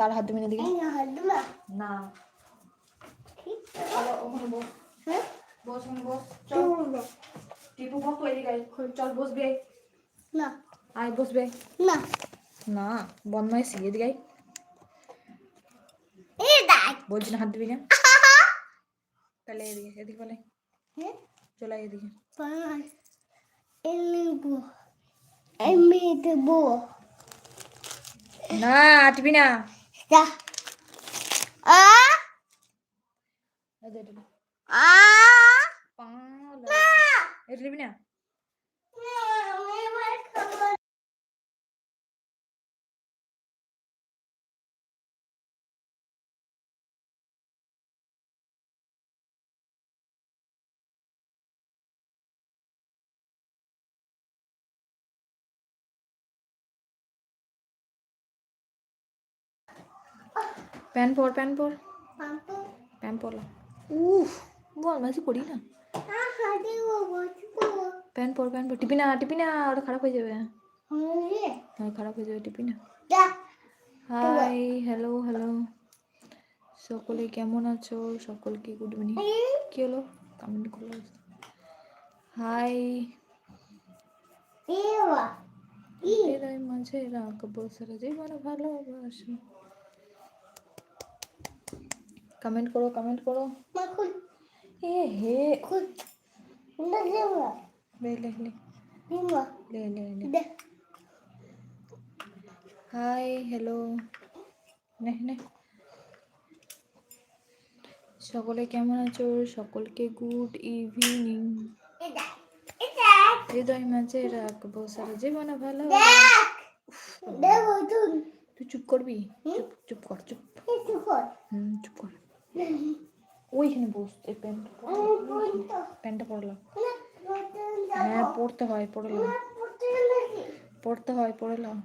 তার হাত দিবি না দিকে না। না না বস। হ্যাঁ? বস চল। টিপু এদিকে আয়। চল বসবে। না। আয় বসবে। না। না বলছি না হাত দিবি না তাহলে এদিকে এদিকে বলে। হ্যাঁ? চলে এদিকে। না আটবি না। പാല. എരിവിനാ? প্যান্ট পর প্যান্ট পর। পাপা প্যান্ট পরলাম উফ বদমাইশি করি না। প্যান্ট পর প্যান্ট পর। টিপি না টিপি না ওটা খারাপ হয়ে যাবে। হ্যাঁ। খারাপ হয়ে যাবে টিপি না। Hi hello hello. সকলে কেমন আছো? সকলকে গুড মর্নিং কি হলো? কমেন্ট করল হাই। মাঝে রাখব সারা জীবন ভালোবাসো। কমেন্ট করো কমেন্ট করো। এ হে। লে লে লে লে। লে হাই হ্যালো নে নে। সকলে কেমন আছো? সকলকে গুড ইভিনিং হৃদয় মাঝে রাখব সারা জীবন ভালো। তুই চুপ করবি? চুপ চুপ কর চুপ কর। হুম চুপ কর। ওইখানে বস এই প্যান্ট প্যান্টটা পরলাম। হ্যাঁ পড়তে হয় পড়লাম। পড়তে হয় পড়লাম।